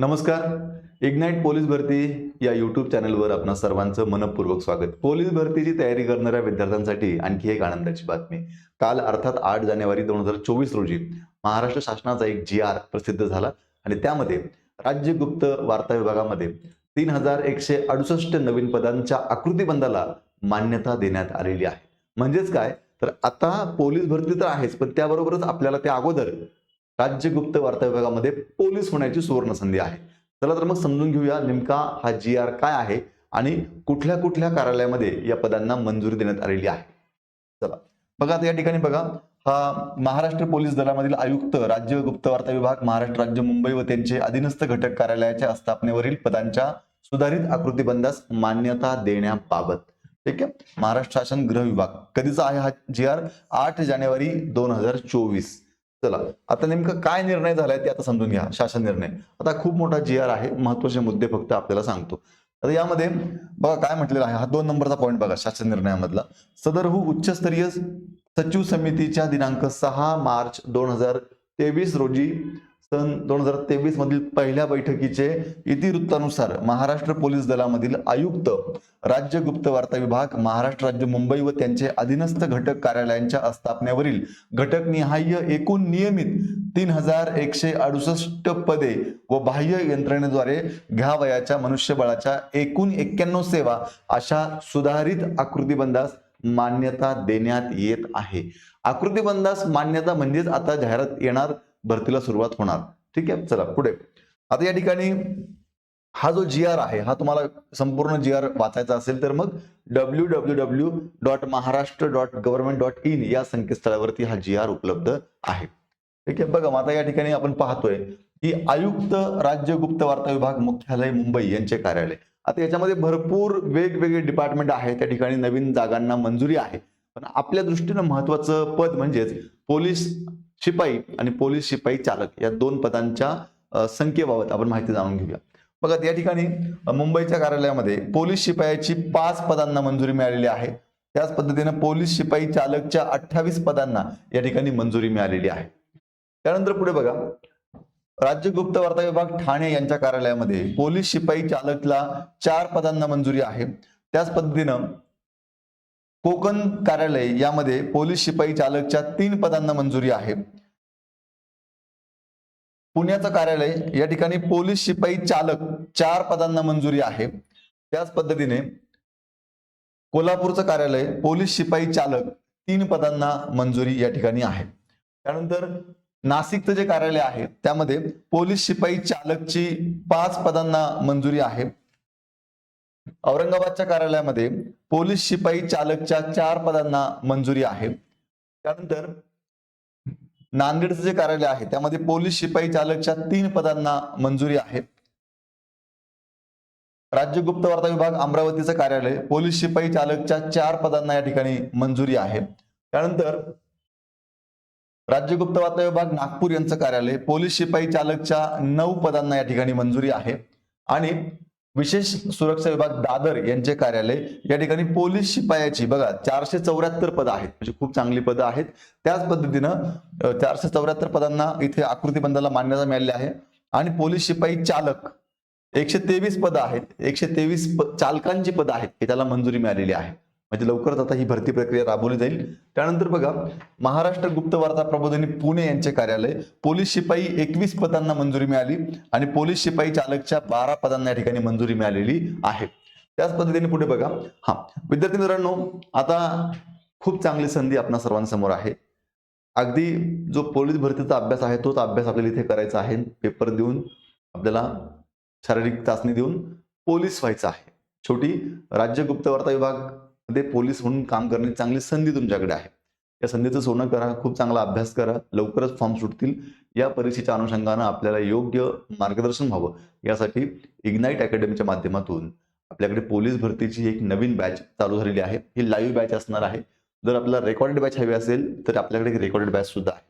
नमस्कार. Ignite police भरती या यूट्यूब चॅनलवर आपण सर्वांचं मनपूर्वक स्वागत. पोलीस भरतीची तयारी करणाऱ्या विद्यार्थ्यांसाठी आणखी एक आनंदाची बातमी. काल अर्थात आठ जानेवारी दोन हजार चोवीस रोजी महाराष्ट्र शासनाचा एक जी आर प्रसिद्ध झाला आणि त्यामध्ये राज्य गुप्त वार्ता विभागामध्ये तीन हजार एकशे अडुसष्ट नवीन पदांच्या आकृतीबंधाला मान्यता देण्यात आलेली आहे. म्हणजेच काय? तर आता पोलीस भरती तर आहेच पण त्याबरोबरच आपल्याला त्या अगोदर राज्य गुप्त वार्ता विभागामध्ये पोलीस होण्याची सुवर्ण संधी आहे. चला तर मग समजून घेऊया नेमका हा जी आर काय आहे आणि कुठल्या कुठल्या कार्यालयामध्ये या पदांना मंजुरी देण्यात आलेली आहे. चला बघा आता या ठिकाणी बघा. हा महाराष्ट्र पोलीस दलामधील आयुक्त राज्य गुप्त वार्ता विभाग महाराष्ट्र राज्य मुंबई व त्यांचे अधीनस्थ घटक कार्यालयाच्या स्थापनेवरील पदांच्या सुधारित आकृतीबंधास मान्यता देण्याबाबत. ठीक आहे? महाराष्ट्र शासन गृह विभाग. कधीचा आहे हा जी आर? आठ जानेवारी दोन हजार चोवीस. चला आता नेमकं काय निर्णय झालाय ते आता समजून घ्या शासन निर्णय. आता खूप मोठा जी आर आहे महत्त्वाचे मुद्दे फक्त आपल्याला सांगतो. आता यामध्ये बघा काय म्हटलेलं आहे हा दोन नंबरचा पॉईंट बघा शासन निर्णयामधला. सदरहू उच्चस्तरीय सचिव समितीच्या दिनांक सहा मार्च दोन हजार तेवीस रोजी सन दोन हजार तेवीस मधील पहिल्या बैठकीचे इतिवृत्तानुसार महाराष्ट्र पोलीस दलामधील आयुक्त राज्य गुप्त वार्ता विभाग महाराष्ट्र राज्य मुंबई व त्यांचे अधीनस्थ घटक कार्यालयांच्या आस्थापनेवरील घटकनिहाय एकूण नियमित तीन हजार एकशे अडुसष्ट पदे व बाह्य यंत्रणेद्वारे घ्यावयाच्या मनुष्यबळाच्या एकूण एक्क्याण्णव सेवा अशा सुधारित आकृतीबंधास मान्यता देण्यात येत आहे. आकृतीबंधास मान्यता म्हणजेच आता जाहिरात येणार भरतीला सुरुवात होणार. ठीक आहे? चला पुढे. आता या ठिकाणी हा जो जी आर आहे हा तुम्हाला संपूर्ण जी आर वाचायचा असेल तर मग W W W dot Maharashtra dot government dot in या संकेतस्थळावरती हा जी आर उपलब्ध आहे. ठीक आहे? बघा आता या ठिकाणी आपण पाहतोय की आयुक्त राज्य गुप्त वार्ता विभाग मुख्यालय मुंबई यांचे कार्यालय. आता याच्यामध्ये भरपूर वेगवेगळे डिपार्टमेंट आहे त्या ठिकाणी नवीन जागांना मंजुरी आहे. पण आपल्या दृष्टीनं महत्वाचं पद म्हणजेच पोलीस शिपाई आणि पोलीस शिपाई चालक या दोन पदांच्या संख्येबाबत आपण माहिती जाणून घेऊया. बघा या ठिकाणी मुंबईच्या कार्यालयामध्ये पोलीस शिपायाची पाच पदांना मंजुरी मिळालेली आहे. त्याच पद्धतीनं पोलीस शिपाई चालकच्या अठ्ठावीस पदांना या ठिकाणी मंजुरी मिळालेली आहे. त्यानंतर पुढे बघा राज्य गुप्त वार्ता विभाग ठाणे यांच्या कार्यालयामध्ये पोलीस शिपाई चालकला चार पदांना मंजुरी आहे. त्याच पद्धतीनं कोकण कार्यालय यामध्ये पोलीस शिपाई चालकच्या तीन पदांना मंजुरी आहे. पुण्याचं कार्यालय या ठिकाणी पोलीस शिपाई चालक चार पदांना मंजुरी आहे. त्याच पद्धतीने कोल्हापूरचं कार्यालय पोलीस शिपाई चालक तीन पदांना मंजुरी या ठिकाणी आहे. त्यानंतर नाशिकचं जे कार्यालय आहे त्यामध्ये पोलीस शिपाई चालकची पाच पदांना मंजुरी आहे. औरंगाबादच्या कार्यालयामध्ये पोलीस शिपाई चालकच्या चार पदांना मंजुरी आहे. त्यानंतर नांदेडचं जे कार्यालय आहे त्यामध्ये पोलीस शिपाई चालकच्या तीन पदांना मंजुरी आहे. राज्य गुप्त वार्ता विभाग अमरावतीचं कार्यालय पोलीस शिपाई चालकच्या चार पदांना या ठिकाणी मंजुरी आहे. त्यानंतर राज्य गुप्त वार्ता विभाग नागपूर यांचं कार्यालय पोलीस शिपाई चालकच्या नऊ पदांना या ठिकाणी मंजुरी आहे. आणि विशेष सुरक्षा विभाग दादर यांचे कार्यालय या ठिकाणी पोलीस शिपायाची बघा चारशे चौऱ्याहत्तर पदं आहेत. म्हणजे खूप चांगली पदं आहेत. त्याच पद्धतीनं चारशे चौऱ्याहत्तर पदांना इथे आकृतीबंधाला मान्यता मिळाली आहे. आणि पोलीस शिपाई चालक एकशे तेवीस पदं आहेत. एकशे तेवीस चालकांची पदं आहेत हे त्याला मंजुरी मिळालेली आहे. म्हणजे लवकरच आता ही भरती प्रक्रिया राबवली जाईल. त्यानंतर बघा महाराष्ट्र गुप्त वार्ता प्रबोधिनी पुणे यांचे कार्यालय पोलीस शिपाई एकवीस पदांना मंजुरी मिळाली आणि पोलीस शिपाई चालकच्या बारा पदांना या ठिकाणी मंजुरी मिळालेली आहे. त्याच पद्धतीने पुढे बघा. हा विद्यार्थी मित्रांनो आता खूप चांगली संधी आपणा सर्वांसमोर आहे. अगदी जो पोलीस भरतीचा अभ्यास आहे तोच अभ्यास आपल्याला इथे करायचा आहे. पेपर देऊन आपल्याला शारीरिक चाचणी देऊन पोलीस व्हायचं आहे. छोटी राज्य गुप्त वार्ता विभाग मध्ये पोलीस म्हणून काम करण्याची चांगली संधी तुमच्याकडे आहे. या संधीचं सोनं करा खूप चांगला अभ्यास करा लवकरच फॉर्म सुटतील. या परीक्षेच्या अनुषंगानं आपल्याला योग्य मार्गदर्शन व्हावं. यासाठी इग्नाईट अकॅडमीच्या माध्यमातून आपल्याकडे पोलीस भरतीची एक नवीन बॅच चालू झालेली आहे. ही लाईव्ह बॅच असणार आहे. जर आपल्याला रेकॉर्डेड बॅच हवी असेल तर आपल्याकडे एक रेकॉर्डेड बॅच सुद्धा आहे.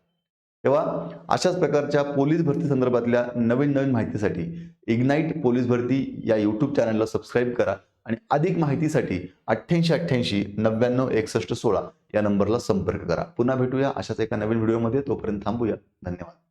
तेव्हा अशाच प्रकारच्या पोलीस भरती संदर्भातल्या नवीन नवीन माहितीसाठी इग्नाईट पोलीस भरती या यूट्यूब चॅनलला सबस्क्राईब करा. आणि अधिक माहितीसाठी अठ्ठ्याऐंशी अठ्ठ्याऐंशी नव्याण्णव एकसष्ट सोळा या नंबरला संपर्क करा. पुन्हा भेटूया अशाच एका नवीन व्हिडिओमध्ये. तोपर्यंत थांबूया. धन्यवाद.